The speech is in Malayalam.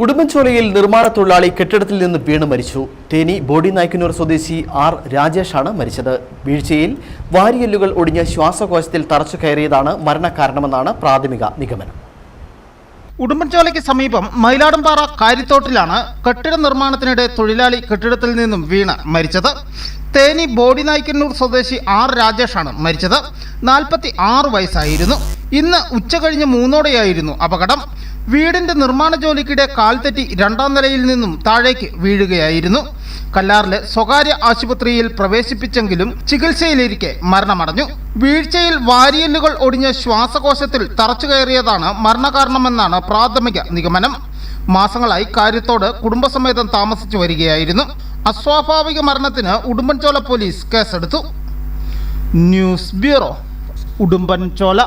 ഉടുമ്പൻചോലയിൽ നിർമ്മാണ തൊഴിലാളി കെട്ടിടത്തിൽ നിന്ന് വീണ് മരിച്ചു. തേനി ബോഡി നായ്ക്കുന്നൂർ സ്വദേശി ആർ രാജേഷാണ് മരിച്ചത്. വീഴ്ചയിൽ വാരിയെല്ലുകൾ ഒടിഞ്ഞ ശ്വാസകോശത്തിൽ തറച്ചു കയറിയതാണ് മരണകാരണമെന്നാണ് പ്രാഥമിക നിഗമനം. ഉടുമ്പൻചോലയ്ക്ക് സമീപം മയിലാടുംപാറ കാരിത്തോട്ടിലാണ് കെട്ടിട നിർമ്മാണത്തിനിടെ തൊഴിലാളി കെട്ടിടത്തിൽ നിന്നും വീണ് മരിച്ചത്. തേനി ബോഡി നായ്ക്കന്നൂർ സ്വദേശി ആർ രാജേഷാണ് മരിച്ചത്. നാൽപ്പത്തി ആറ് വയസ്സായിരുന്നു. ഇന്ന് ഉച്ച കഴിഞ്ഞ് മൂന്നോടെയായിരുന്നു അപകടം. വീടിന്റെ നിർമ്മാണ ജോലിക്കിടെ കാൽ തെറ്റി രണ്ടാം നിലയിൽ നിന്നും താഴേക്ക് വീഴുകയായിരുന്നു. കല്ലാറിലെ സ്വകാര്യ ആശുപത്രിയിൽ പ്രവേശിപ്പിച്ചെങ്കിലും ചികിത്സയിലിരിക്കെ മരണമടഞ്ഞു. വീഴ്ചയിൽ വാരിയല്ലുകൾ ഒടിഞ്ഞ ശ്വാസകോശത്തിൽ തറച്ചു കയറിയതാണ് മരണകാരണമെന്നാണ് പ്രാഥമിക നിഗമനം. മാസങ്ങളായി കാര്യത്തോട് കുടുംബസമേതം താമസിച്ചു വരികയായിരുന്നു. അസ്വാഭാവിക മരണത്തിന് ഉടുമ്പൻചോല പോലീസ് കേസെടുത്തു. News bureau Udumbanchola.